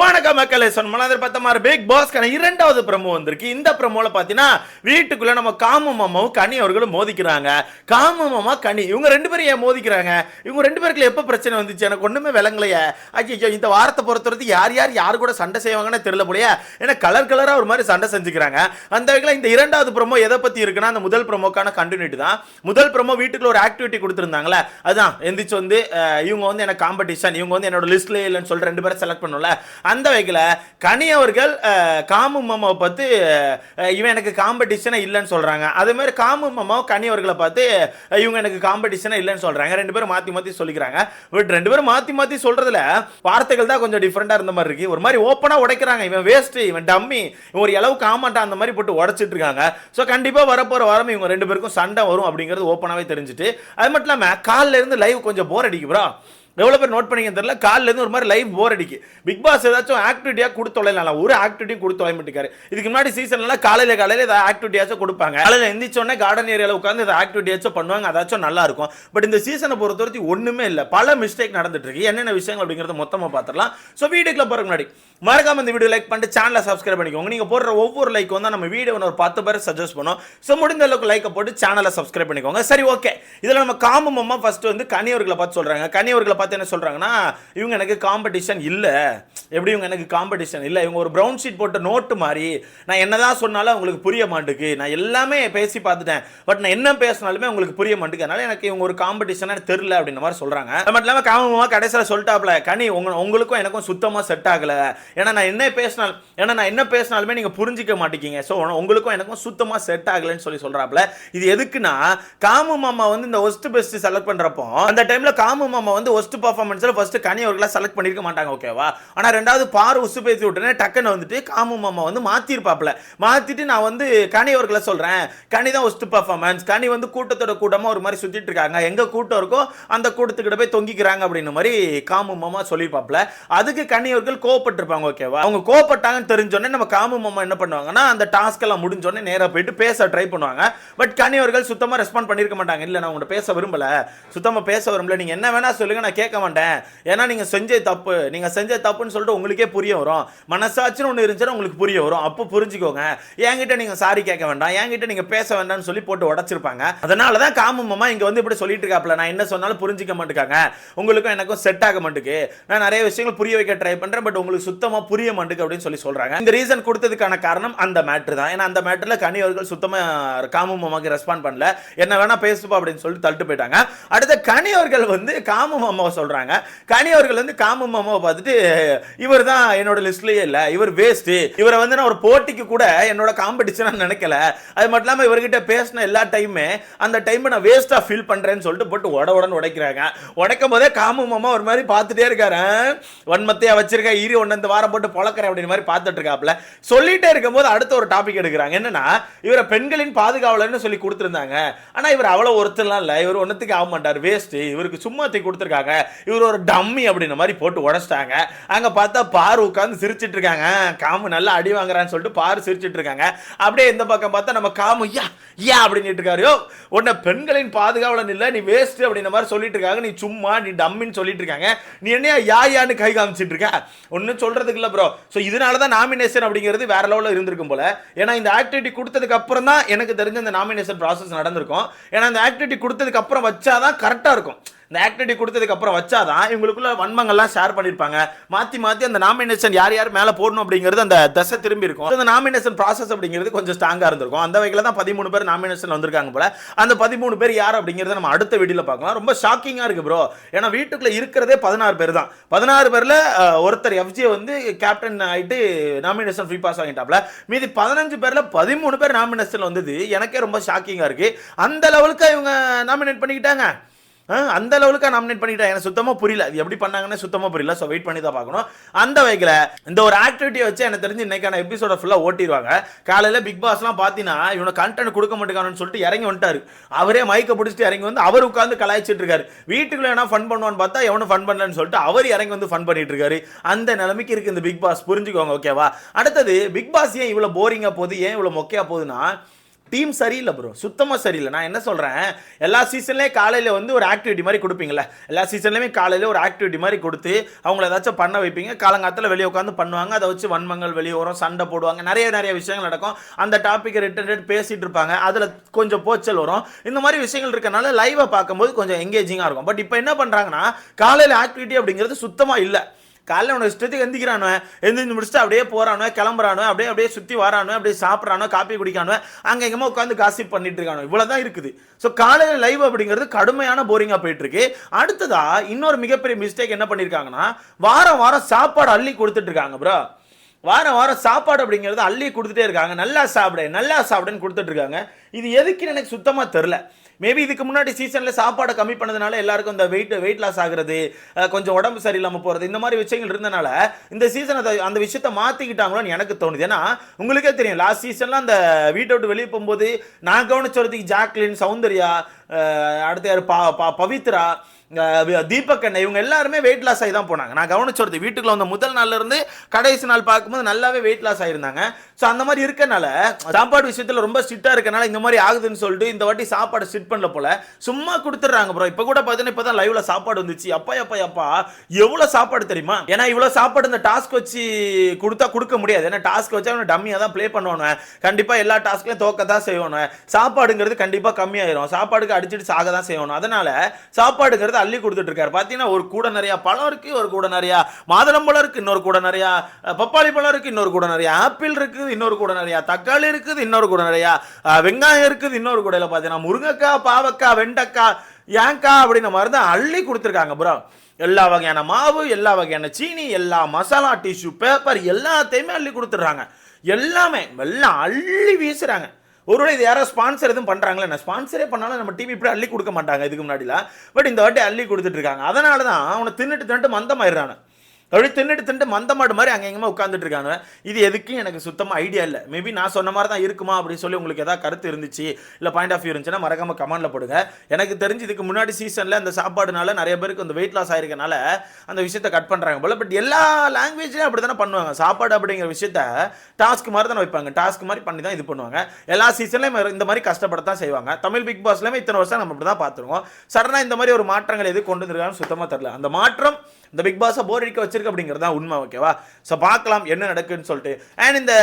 வணக்கம் மக்களே சொன்ன பத்தமாறு பிக் பாஸ்க்கான இரண்டாவது பிரமோ வந்திருக்கு. இந்த பிரமோவில் பார்த்தீங்கன்னா வீட்டுக்குள்ள நம்ம காமு மாமாவும் கனி அவர்களும் மோதிக்கிறாங்க. காமு மாமா கனி இவங்க ரெண்டு பேரும் ஏன் மோதிக்கிறாங்க? இவங்க ரெண்டு பேருக்குள்ள எப்போ பிரச்சனை வந்துச்சு? எனக்கு ஒன்றுமே விளங்கலையே. ஐயோ இந்த வாரத்தை பொறுத்தவரைக்கும் யார் யார் யார் கூட சண்டை செய்வாங்கன்னு தெரியல போலயே. ஏன்னா கலர் கலராக ஒரு மாதிரி சண்டை செஞ்சுக்கிறாங்க. அந்த வகையில் இந்த இரண்டாவது பிரமோ எதை பற்றி இருக்குன்னா அந்த முதல் ப்ரமோக்கான கண்டினியூட்டி தான். முதல் ப்ரமோ வீட்டுக்குள்ள ஒரு ஆக்டிவிட்டி கொடுத்துருந்தாங்களே அதான் எந்திரிச்சு வந்து இவங்க வந்து எனக்கு காம்படிஷன் இவங்க வந்து என்னோட லிஸ்ட்லேயே இல்லைன்னு சொல்லிட்டு ரெண்டு பேரும் செலக்ட் பண்ணல அந்த வகையில் கனி அவர்கள் காமு மாமாவை பார்த்து இவன் எனக்கு காம்படிஷனே இல்லைன்னு சொல்கிறாங்க அதே மாதிரி காமு மாமாவும் கனி அவர்களை பார்த்து இவங்க எனக்கு காம்படிஷனே இல்லைன்னு சொல்கிறாங்க ரெண்டு பேரும் மாற்றி மாற்றி சொல்லிக்கிறாங்க. பட் ரெண்டு பேரும் மாற்றி மாற்றி சொல்கிறதுல வார்த்தைகள் தான் கொஞ்சம் டிஃப்ரெண்ட்டாக இருந்த மாதிரி இருக்குது ஒரு மாதிரி ஓப்பனாக உடைக்கிறாங்க. இவன் வேஸ்ட்டு இவன் டம்மி இவன் ஒரு அளவுக்கு ஆமாட்டான் அந்த மாதிரி போட்டு உடைச்சிட்டு இருக்காங்க ஸோ கண்டிப்பாக வரப்போகிற வாரம் இவங்க ரெண்டு பேருக்கும் சண்டை வரும் அப்படிங்கிறது ஓப்பனாகவே தெரிஞ்சுட்டு அது மட்டும் இல்லாமல் காலில் இருந்து லைவ் கொஞ்சம் போர் அடிக்கு ப்ரோ எவ்வளோ பேர் நோட் பண்ணீங்கன்னு தெரியல காலிலேருந்து ஒரு மாதிரி லைஃப் போர் அடிக்கு. பிக் பாஸ் ஏதாச்சும் ஆக்டிவிட்டியாக கொடுத்து தொலைலாம் ஒரு ஆக்டிவிட்டியும் கொடுத்து தொலை இதுக்கு முன்னாடி சீசன்லாம் காலையில் காலையில் ஏதாவது ஆக்டிவிட்டியாச்சும் கொடுப்பாங்க. காலையில் எந்திரிச்சோடனே கார்டன் ஏரியாவில் உட்காந்து இதை ஆக்டிவிட்டியாச்சும் பண்ணுவாங்க அதாச்சும் நல்லா இருக்கும். பட் இந்த சீசனை பொறுத்த வரைக்கும் ஒன்றுமே இல்லை. பல மிஸ்டேக் நடந்துட்டு இருக்கு. என்னென்ன விஷயங்கள் அப்படிங்கிறத மொத்தமாக பார்த்துடலாம். ஸோ வீடியோக்குள்ள போகிற முன்னாடி மறக்காம இந்த வீடியோ லைக் பண்ணிட்டு சேனலை சப்ஸ்கிரைப் பண்ணிக்கோங்க. நீங்கள் போடுற ஒவ்வொரு லைக் வந்து நம்ம வீடியோ ஒரு பத்து பேர் சஜஸ்ட் பண்ணோம். ஸோ முடிந்த அளவுக்கு லைக்கை போட்டு சேனலை சப்ஸ்கிரைப் பண்ணிக்கோங்க. சரி ஓகே இதில் நம்ம காமமாக ஃபர்ஸ்ட் வந்து கனியவர்களை பார்த்து சொல்கிறாங்க கனியவர்களை பார்த்து என்ன சொல்கிறாங்கன்னா இவங்க எனக்கு காம்படிஷன் இல்லை. எப்படி இவங்க எனக்கு காம்படிஷன் இல்லை? இவங்க ஒரு ப்ரௌன் ஷீட் போட்ட நோட்டு மாதிரி. நான் என்னதான் சொன்னாலும் அவங்களுக்கு புரிய மாட்டேங்குது நான் எல்லாமே பேசி பார்த்துட்டேன். பட் நான் என்ன பேசினாலுமே உங்களுக்கு புரிய மாட்டேங்குது அதனால எனக்கு இவங்க ஒரு காம்படிஷனாக தெரில அப்படின்ற மாதிரி சொல்கிறாங்க அது மட்டும் இல்லாமல் காமமாக கடைசியில் சொல்லிட்டாப்ல கனி உங்க உங்களுக்கும் எனக்கும் சுத்தமாக செட் ஆகலை. ஏன்னா நான் என்ன பேசினால் ஏன்னா நான் என்ன பேசினாலுமே நீங்கள் புரிஞ்சிக்க மாட்டேங்கிங்க ஸோ உங்களுக்கும் எனக்கும் சுத்தமாக செட் ஆகலைன்னு சொல்லி சொல்கிறாப்ல இது எதுக்குன்னா காமு மாமா வந்து இந்த ஒஸ்ட் பெஸ்ட் செலக்ட் பண்ணுறப்போ அந்த டைமில் காமு மாமா வந்து ஒஸ்ட் பர்ஃபார்மன்ஸில் ஃபஸ்ட்டு கனி செலக்ட் பண்ணியிருக்க மாட்டாங்க ஓகேவா ஆனால் ரெண்டாவது பார் உசு பேசி விட்டுனே டக்குன்னு வந்துட்டு காமு மாமா வந்து மாற்றிருப்பாப்ல மாற்றிட்டு நான் வந்து கனி அவர்களை சொல்கிறேன் கனி தான் ஒஸ்ட் பர்ஃபார்மன்ஸ் கனி வந்து கூட்டத்தோட கூட்டமாக ஒரு மாதிரி சுற்றிட்டு இருக்காங்க. எங்கே கூட்டம் இருக்கோ அந்த கூட்டத்துக்கிட்ட போய் தொங்கிக்கிறாங்க அப்படின்னு மாதிரி காமு மாமா சொல்லியிருப்பாப்ல அதுக்கு கனி அவர்கள் கோவப்பட்டிருப்பாங்க. ஓகேவா? அவங்க கோவப்பட்டாங்கன்னு தெரிஞ்சோடனே நம்ம காமு மாமா என்ன பண்ணுவாங்கன்னா அந்த டாஸ்க் எல்லாம் முடிஞ்சோடனே நேராக போயிட்டு பேச ட்ரை பண்ணுவாங்க. பட் கனி அவர்கள் சுத்தமாக ரெஸ்பாண்ட் பண்ணியிருக்க மாட்டாங்க. இல்லை நான் உங்கள்கிட்ட பேச விரும்பல. சுத்தமாக பேச விரும்பல. நீங்கள் என்ன வேணா சொல்லுங்க நான் கேட்க மாட்டேன். ஏன்னா நீங்கள் செஞ்ச தப்பு நீங்கள் செஞ்ச தப்புன்னு சொல்லிட்டு உங்களுக்கே புரிய வரும். மனசாட்சின்னு ஒன்று இருந்துச்சுன்னா உங்களுக்கு புரிய வரும். அப்போ புரிஞ்சுக்கோங்க. என்கிட்ட நீங்கள் சாரி கேட்க வேண்டாம். என்கிட்ட நீங்கள் பேச வேண்டாம்னு சொல்லி போட்டு உடச்சிருப்பாங்க. அதனால தான் காமு மாமா இங்கே வந்து இப்படி சொல்லிட்டு இருக்காப்ல. நான் என்ன சொன்னாலும் புரிஞ்சிக்க மாட்டேங்காங்க உங்களுக்கும் எனக்கும் செட் ஆக மாட்டேங்குது நான் நிறைய விஷயங்கள் புரிய வைக்க ட்ரை பண்ணுறேன் பட் உங்களுக்கு சுத்தமாக புரிய மாட்டேங்குது அப்படின்னு சொல்லி சொல்கிறாங்க இந்த ரீசன் கொடுத்ததுக்கான காரணம் அந்த மேட்ரு தான். ஏன்னா அந்த மேட்டரில் கனி அவர்கள் சுத்தமாக காமு மாமாக்கு ரெஸ்பாண்ட் பண்ணல. என்ன வேணா பேசுப்பா அப்படின்னு சொல்லிட்டு தள்ளிட்டு போயிட்டாங்க. அடுத்த கனி அவர்கள் வந்து காமு மாமாவை சொல்கிறாங்க கனி அவர்கள் வந்து காமு மாமாவை பார்த்துட்டு இவர் தான் என்னோட லிஸ்ட்லயே இல்லை இவர் வேஸ்ட் இவரை வந்து நான் ஒரு போட்டிக்கு கூட என்னோட காம்படிஷனாக நினைக்கல. அது மட்டும் இல்லாமல் இவர்கிட்ட பேசின எல்லா டைமுமே அந்த டைமை நான் வேஸ்ட்டாக ஃபீல் பண்ணுறேன்னு சொல்லிட்டு போட்டு உட உடன்னு உடைக்கிறாங்க. உடைக்கும் போதே காமு மாமா ஒரு மாதிரி பார்த்துட்டே இருக்காரு. வன்மத்தையாக வச்சிருக்க ஈரி ஒன்று வாரம் போட்டு பழக்கிறேன் அப்படின்னு மாதிரி பார்த்துட்டு இருக்காப்ல. சொல்லிட்டே இருக்கும்போது அடுத்த ஒரு டாபிக் எடுக்கிறாங்க. என்னன்னா இவரை பெண்களின் பாதுகாவலர்னு சொல்லி கொடுத்துருந்தாங்க. ஆனால் இவர் அவ்வளோ ஒருத்தர்லாம் இல்லை. இவர் ஒன்றத்துக்கு ஆக மாட்டார். வேஸ்ட்டு இவருக்கு சும்மா தூக்கி கொடுத்துருக்காங்க. இவர் ஒரு டம்மி அப்படின்ற மாதிரி போட்டு உடச்சிட்டாங்க. அங்கே பார்த்தா பாரு உட்காந்து சிரிச்சிட்டு இருக்காங்க. காமு நல்லா அடி வாங்குறான்னு சொல்லிட்டு பாரு சிரிச்சிட்டு இருக்காங்க. அப்படியே இந்த பக்கம் பார்த்தா நம்ம காமு யா யா அப்படின்னு இருக்காரு. உன்னை பெண்களின் பாதுகாவலன் இல்லை. நீ வேஸ்ட் அப்படின்ற மாதிரி சொல்லிட்டு இருக்காங்க. நீ சும்மா நீ டம்மின்னு சொல்லிட்டு இருக்காங்க. நீ என்னையா யா யான்னு கை காமிச்சிட்டு இருக்க? ஒன்றும் சொல்றதுக்கு இல்லை ப்ரோ ஸோ இதனால தான் நாமினேஷன் அப்படிங்கிறது வேற லெவலில் இருந்திருக்கும் போல. ஏன்னா இந்த ஆக்டிவிட்டி கொடுத்ததுக்கு அப்புறம் தான் எனக்கு தெரிஞ்ச இந்த நாமினேஷன் ப்ராசஸ் நடந்திருக்கும். ஏன்னா இந்த ஆக்டிவிட்டி கொடுத்ததுக்கு அப்புறம் வச்சாதான் கரெக்டாக இருக்கும். இந்த ஆக்டிவிட்டி கொடுத்ததுக்கு அப்புறம் வச்சாதான் இவங்களுக்குள்ள வன்மங்கள்லாம் ஷேர் பண்ணியிருப்பாங்க மாற்றி மாற்றி அந்த நாமினேஷன் யார் யார் மேலே போடணும் அப்படிங்கிறது அந்த தசை திரும்பி இருக்கும். அந்த நாமினேஷன் ப்ராசஸ் அப்படிங்கிறது கொஞ்சம் ஸ்ட்ராங்காக இருந்திருக்கும். அந்த வகையில் தான் பதிமூணு பேர் நாமினேஷன் வந்திருக்காங்க போல. அந்த பதிமூணு பேர் யார் அப்படிங்கிறத நம்ம அடுத்த வீடியோவில் பார்க்கலாம். ரொம்ப ஷாக்கிங்காக இருக்கு ப்ரோ ஏன்னா வீட்டுக்குள்ள இருக்கிறதே பதினாறு பேர் தான். பதினாறு பேரில் ஒருத்தர் எஃப்ஜியை வந்து கேப்டன் ஆகிட்டு நாமினேஷன் ஃப்ரீ பாஸ் வாங்கிட்டாப்ல. மீதி பதினஞ்சு பேரில் பதிமூணு பேர் நாமினேஷன் வந்தது எனக்கே ரொம்ப ஷாக்கிங்காக இருக்குது அந்த லெவலுக்கு இவங்க நாமினேட் பண்ணிக்கிட்டாங்க. அந்த லெவலுக்கு நாமினேட் பண்ணிட்டேன் எனக்கு சுத்தமாக புரியல. அது எப்படி பண்ணாங்கன்னு சுத்தமாக புரியல. ஸோ வெயிட் பண்ணி தான் பார்க்கணும். அந்த வகையில் இந்த ஒரு ஆக்டிவிட்டியை வச்சு எனக்கு தெரிஞ்சு இன்னைக்கான எபிசோட ஃபுல்லாக ஓட்டிடுவாங்க காலையில் பிக் பாஸ்லாம் பார்த்தீங்கன்னா இவனை கண்டென்ட் கொடுக்க மாட்டேங்கானு சொல்லிட்டு இறங்கி வந்துட்டாரு. அவரே மைக்கை பிடிச்சிட்டு இறங்கி வந்து அவர் உட்காந்து கலாய்ச்சிட்டு இருக்காரு. வீட்டுக்குள்ள என்ன ஃபன் பண்ணுவான்னு பார்த்தா எவனும் ஃபன் பண்ணலன்னு சொல்லிட்டு அவர் இறங்கி வந்து ஃபன் பண்ணிட்டு இருக்காரு. அந்த நிலைமைக்கு இருக்கு இந்த பிக் பாஸ் புரிஞ்சுக்கோங்க ஓகேவா அடுத்தது பிக் பாஸ் ஏன் இவ்வளோ போரிங்காக போகுது? ஏன் இவ்வளோ மொக்கையாக போகுதுன்னா டீம் சரியில்லை ப்ரோ சுத்தமாக சரியில்லை. நான் என்ன சொல்கிறேன் எல்லா சீசன்லேயும் காலையில் வந்து ஒரு ஆக்டிவிட்டி மாதிரி கொடுப்பீங்களே எல்லா சீசன்லேயுமே காலையில் ஒரு ஆக்டிவிட்டி மாதிரி கொடுத்து அவங்கள ஏதாச்சும் பண்ண வைப்பீங்க. காலங்காலத்தில் வெளியே உட்காந்து பண்ணுவாங்க. அதை வச்சு வன்மங்கள் வெளியே வரும் சண்டை போடுவாங்க. நிறைய நிறைய விஷயங்கள் நடக்கும். அந்த டாப்பிக்கை ரிட்டன் பேசிகிட்டு இருப்பாங்க. அதில் கொஞ்சம் போச்சல் வரும். இந்த மாதிரி விஷயங்கள் இருக்கனால லைவை பார்க்கும்போது கொஞ்சம் எங்கேஜிங்காக இருக்கும். பட் இப்போ என்ன பண்ணுறாங்கன்னா காலையில் ஆக்டிவிட்டி அப்படிங்கிறது சுத்தமாக இல்லை. காலைல உனக்கு இஷ்டத்துக்கு எந்திக்கிறானு எந்திரிச்சு முடிச்சுட்டு அப்படியே போறானு கிளம்புறானு அப்படியே அப்படியே சுற்றி வரானு அப்படியே சாப்பிட்றானோ காப்பி குடிக்கானு அங்கே எங்கேயுமா உட்காந்து காசிப் பண்ணிட்டு இருக்கானு இவ்வளோ தான் இருக்குது. ஸோ காலையில் லைவ் அப்படிங்கிறது கடுமையான போரிங்காக போயிட்டுருக்கு. அடுத்ததாக இன்னொரு மிகப்பெரிய மிஸ்டேக் என்ன பண்ணியிருக்காங்கன்னா வாரம் வாரம் சாப்பாடு அள்ளி கொடுத்துட்ருக்காங்க ப்ரோ வாரம் வாரம் சாப்பாடு அப்படிங்கிறது அள்ளி கொடுத்துட்டே இருக்காங்க. நல்லா சாப்பிடு நல்லா சாப்பிடுன்னு கொடுத்துட்டு இருக்காங்க. இது எதுக்குன்னு எனக்கு சுத்தமாக தெரில மேபி இதுக்கு முன்னாடி சீசனில் சாப்பாடை கம்மி பண்ணதுனால எல்லாருக்கும் இந்த வெயிட் வெயிட் லாஸ் ஆகுறது கொஞ்சம் உடம்பு சரியில்லாமல் போகிறது இந்த மாதிரி விஷயங்கள் இருந்தனால இந்த சீசன் அதை அந்த விஷயத்தை மாற்றிக்கிட்டாங்களோன்னு எனக்கு தோணுது. ஏன்னா உங்களுக்கே தெரியும் லாஸ்ட் சீசன்லாம் அந்த வீட்டை விட்டு வெளியே போகும்போது நான் கவனிச்சதுக்கு ஜாக்லின் சௌந்தர்யா அடுத்த அடுத்து பா பா பவித்ரா தீபக் அண்ணன் இவங்க எல்லாருமே வெயிட் லாஸ் ஆகி தான் போனாங்க. நான் கவனிச்சது வீட்டுக்குள்ள வந்த முதல் நாள்ல இருந்து கடைசி நாள் பார்க்கும்போது நல்லாவே வெயிட் லாஸ் ஆயிருந்தாங்க. ஸோ அந்த மாதிரி இருக்கனால சாப்பாடு விஷயத்தில் ரொம்ப ஸ்ட்ரிக்டாக இருக்கனால இந்த மாதிரி ஆகுதுன்னு சொல்லிட்டு இந்த வாட்டி சாப்பாடு ஸ்ட்ரிட் பண்ணல போல. சும்மா கொடுத்துட்றாங்க ப்ரோ இப்போ கூட பார்த்தீங்கன்னா இப்போ தான் லைவ்ல சாப்பாடு வந்துச்சு. அப்பா அப்பா அப்பா எவ்வளோ சாப்பாடு தெரியுமா? ஏன்னா இவ்வளோ சாப்பாடு இந்த டாஸ்க் வச்சு கொடுத்தா கொடுக்க முடியாது. ஏன்னா டாஸ்க் வச்சா அவனை டம்மியாக தான் ப்ளே பண்ணுவானு கண்டிப்பாக எல்லா டாஸ்க்லையும் தோக்க தான் செய்வானு சாப்பாடுங்கிறது கண்டிப்பாக கம்மியாயிரும். சாப்பாடுக்கு அடிச்சுட்டு சாக தான் செய்வானு அதனால சாப்பாடுங்கிறது அள்ளி கொடுத்துட்டு இருக்காரு. பார்த்தீங்கன்னா ஒரு கூட நிறையா பழம் இருக்கு ஒரு கூட நிறையா மாதுளம்பழம் இருக்கு இன்னொரு கூட நிறையா பப்பாளி பழம் இருக்குது இன்னொரு கூட நிறையா ஆப்பிள் இருக்குது இன்னொரு கூட நிறையா தக்காளி இருக்குது இன்னொரு கூட நிறையா வெங்காயம் இருக்குது இன்னொரு கூடையில் பார்த்தீங்கன்னா முருங்கைக்காய் பாவக்காய் வெண்டைக்காய் ஏங்காய் அப்படின்ற மாதிரி தான் அள்ளி கொடுத்துருக்காங்க ப்ரோ எல்லா வகையான மாவு எல்லா வகையான சீனி எல்லா மசாலா டிஷ்யூ பேப்பர் எல்லாத்தையுமே அள்ளி கொடுத்துட்றாங்க. எல்லாமே எல்லாம் அள்ளி வீசுகிறாங்க ஒருவேளை இது யாராவது ஸ்பான்சர் எதுவும் பண்ணுறாங்களே நான் ஸ்பான்சரே பண்ணாலும் நம்ம டிவி இப்படி அள்ளி கொடுக்க மாட்டாங்க இதுக்கு முன்னாடிலாம். பட் இந்த வாட்டி அள்ளி கொடுத்துட்டு இருக்காங்க. அதனால தான் அவனை தின்னுட்டு தின்னுட்டு மந்தமாயிடுறானு. அப்படி தின்னுட்டு தின்ட்டு மந்தமாடு மாதிரி அங்கே எங்கேயுமே உட்காந்துட்டு இருக்காங்க. இது எதுக்கும் எனக்கு சுத்தமாக ஐடியா இல்லை. மேபி நான் சொன்ன மாதிரி தான் இருக்குமா அப்படின்னு சொல்லி உங்களுக்கு ஏதாவது கருத்து இருந்துச்சு இல்லை பாயிண்ட் ஆஃப் வியூ இருந்துச்சுன்னா மறக்காம கமெண்ட்ல போடுங்க. எனக்கு தெரிஞ்சு இதுக்கு முன்னாடி சீசனில் அந்த சாப்பாடுனால நிறைய பேருக்கு அந்த வெயிட் லாஸ் ஆயிருக்கனால அந்த விஷயத்தை கட் பண்ணுறாங்க போல. பட் எல்லா லாங்குவேஜ்லேயும் அப்படி தானே பண்ணுவாங்க. சாப்பாடு அப்படிங்கிற விஷயத்த டாஸ்க் மாதிரி தானே வைப்பாங்க. டாஸ்க் மாதிரி பண்ணி தான் இது பண்ணுவாங்க. எல்லா சீசன்லையும் இந்த மாதிரி கஷ்டப்படத்தான் செய்வாங்க. தமிழ் பிக் பாஸ்லையுமே இத்தனை வருஷம் நம்ம அப்படி தான் பார்த்துருவோம் சடனாக இந்த மாதிரி ஒரு மாற்றங்கள் எது கொண்டு வந்திருக்காங்கன்னு சுத்தமாக தெரில அந்த மாற்றம் இந்த பிக் பாஸை போர் அடிக்க வச்சு வச்சிருக்கு அப்படிங்கிறது தான் உண்மை ஓகேவா ஸோ பார்க்கலாம் என்ன நடக்குன்னு சொல்லிட்டு. அண்ட் இந்த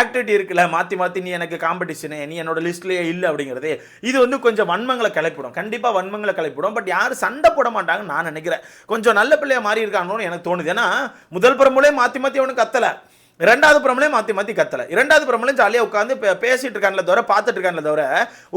ஆக்டிவிட்டி இருக்குல்ல மாற்றி மாற்றி நீ எனக்கு காம்படிஷனு நீ என்னோட லிஸ்ட்லேயே இல்லை அப்படிங்கிறது இது வந்து கொஞ்சம் வன்மங்களை கிளப்பிடும் கண்டிப்பாக வன்மங்களை கிளப்பிடும் பட் யாரும் சண்டை போட மாட்டாங்கன்னு நான் நினைக்கிறேன். கொஞ்சம் நல்ல பிள்ளையா மாறி இருக்காங்கன்னு எனக்கு தோணுது. ஏன்னா முதல் புறமுலே மாற்றி மாற்றி அவனுக்கு கத்தலை. ரெண்டாவது பிரமலே மாற்றி மாற்றி கத்தலை. இரண்டாவது பிரமலையும் ஜாலியாக உட்காந்து பே- பேசிட்டு இருக்கான்ல தவிர பார்த்துட்டு இருக்கான்ல தவிர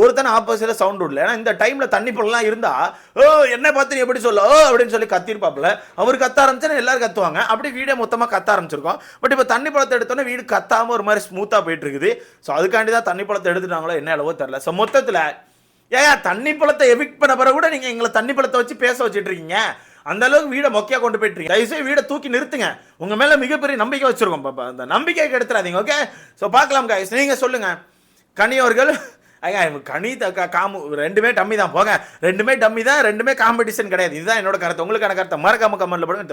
ஒருத்தன ஆப்போசிட்டில் சவுண்ட் விடல. ஏன்னா இந்த டைமில் தண்ணி பொருள்லாம் இருந்தால் ஓ என்ன பார்த்து நீ எப்படி சொல்ல? ஓ அப்படின்னு சொல்லி கத்திருப்பாப்புல. அவர் கத்த ஆரம்பிச்சா எல்லாரும் கத்துவாங்க. அப்படி வீடே மொத்தமாக கத்த ஆரம்பிச்சிருக்கோம். பட் இப்போ தண்ணி பழத்தை எடுத்தோன்னே வீடு கத்தாமல் ஒரு மாதிரி ஸ்மூத்தாக போயிட்டு இருக்குது ஸோ அதுக்காண்டி தான் தண்ணி பழத்தை எடுத்துட்டாங்களோ என்ன அளவோ தெரில ஸோ மொத்தத்தில் ஏன் தண்ணி பழத்தை எவிக்ட் பண்ண பிறகு கூட நீங்கள் எங்களை தண்ணி பழத்தை வச்சு பேச வச்சுட்டு இருக்கீங்க. அந்த அளவுக்கு வீடை மொக்கையா கொண்டு போயிட்டு இருக்கீங்க. தயவுசெய்து வீடை தூக்கி நிறுத்துங்க. உங்க மேல மிகப்பெரிய நம்பிக்கை வச்சிருக்கோம். பாப்பா அந்த நம்பிக்கையை கெடுத்துறாதீங்க ஓகே ஸோ பார்க்கலாம் கைஸ் நீங்க சொல்லுங்க. கனியவர்கள் ஐயா கனி காமு ரெண்டுமே டம்மி தான் போங்க. ரெண்டுமே டம்மி தான் ரெண்டுமே காம்படிஷன் கிடையாது. இதுதான் என்னோட கருத்து. உங்களுக்கான கருத்தை மறக்காம கமெண்ட்ல போடுங்க